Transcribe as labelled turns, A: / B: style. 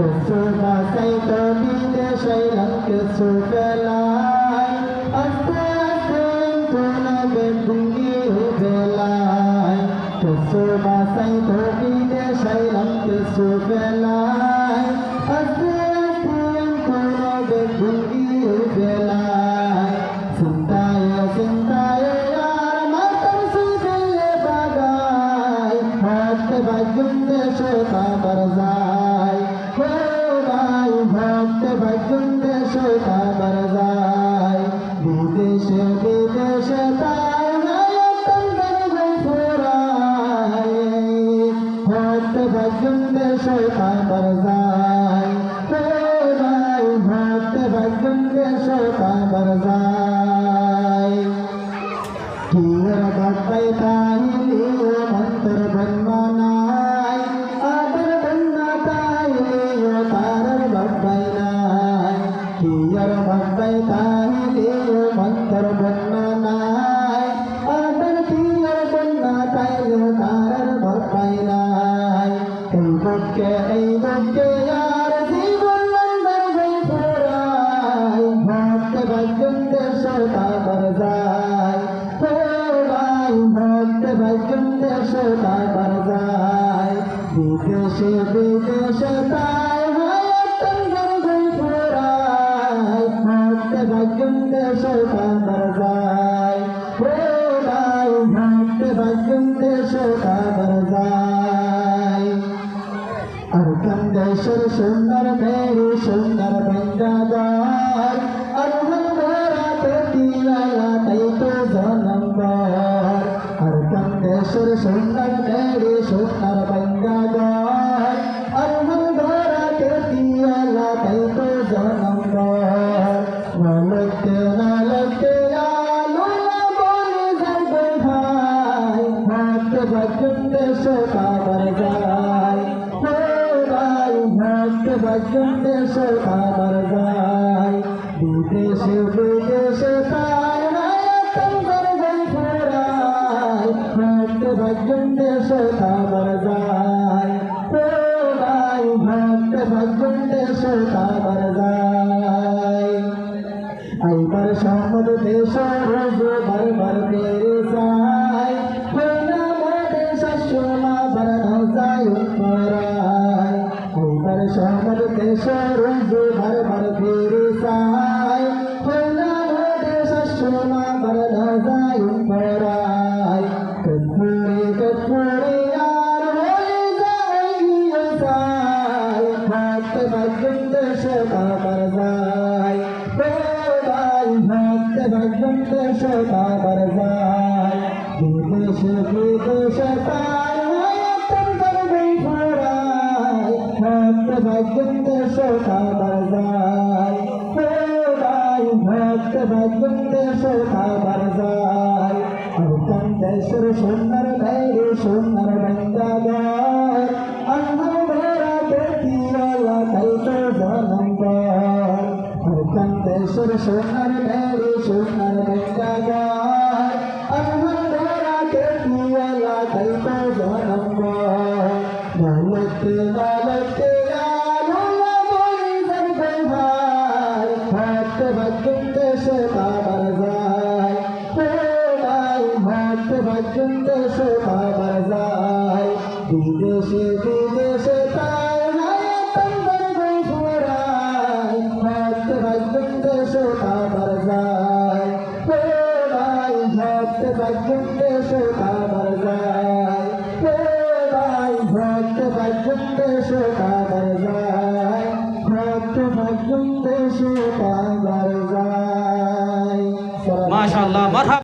A: কিছু বাসাই তো বিদেশে কিছু বেলায় আস্তে আস্তে তোলাবে ভুঙ্গি বেলায় কিছু বাসাই তো বিদেশে কিছু বেলায় আস্তে আস্তে তোলাবে ভুঙ্গি বেলায় চিন্তায় চিন্তায় আর মাতার সুদে বাগায় হাত বাজুন দেশে কাবার দেশে কাবার যায় বিদেশে বিদেশে বাজুন দেশে কাবার যায় ভক্ত বাজুন দেশে কাবার যায় কিয়র বাপাই তাইলিও এই বুকে এই বুকে আর জীবন নন্দর গই ফুরাই। ভক্ত বাজন দেশ কাবার যায়। ভাই ভক্ত বাজন দেশ কাবার যায়। বিদেশে বিদেশে তাই सुर सुंदर मेरे सुंदर पंजाबार अद्भुत मेरा प्रीति लाला नहीं तो जन्मबार हर कंद सुर सुंदर मेरे सुंदर पंजाबार अद्भुत मेरा प्रीति लाला नहीं तो जन्मबार मलक नलक बजते सो का ভক্ত ভজন দেশ কাবার যায় বিদেশে বিদেশে তাই নায়তন গর্বে ফুরায় ভক্ত ভজন দেশ কাবার যায় ভাই ভক্ত ভজন দেশ কাবার যায় আইবার সম্মত দেশ রোজ বারবার তেরে সাই হইনা মোদে শাশুমা বরণ যায় আইবার সম্মত দেশ রোজ বারবার তেরে সাই হইনা মোদে শাশুমা বরণ যায় উপরায় কপুরে কপুরে আর হয়ে যায় সাই ভক্ত ভজন দেশ কাবার যায় ভাই ভক্ত ভজন দেশ কাবার যায় বিদেশে भक्त सौदा बरदाय हो राय भक्त भक्त सौदा बरदाय अवतंत सुंदर भैरे सुंदर बंदादाय अंगो मेरा प्रति वाला कल तो धनंदाय अवतंत सुर सुंदर भैर सुंदर बंदादाय ভক্ত ভজন দেশ কাবার যায় ভাই ভক্ত ভজন দেশ কাবার যায়। বিদেশে বিদেশে তাই হায়াতন গর্বে ফুরায় ভক্ত ভজন দেশ কাবার যায়। ভাই ভক্ত ভজন দেশ কাবার যায়। ভাই ভক্ত ভজন দেশ কাবার যায়।
B: মাশাআল্লাহ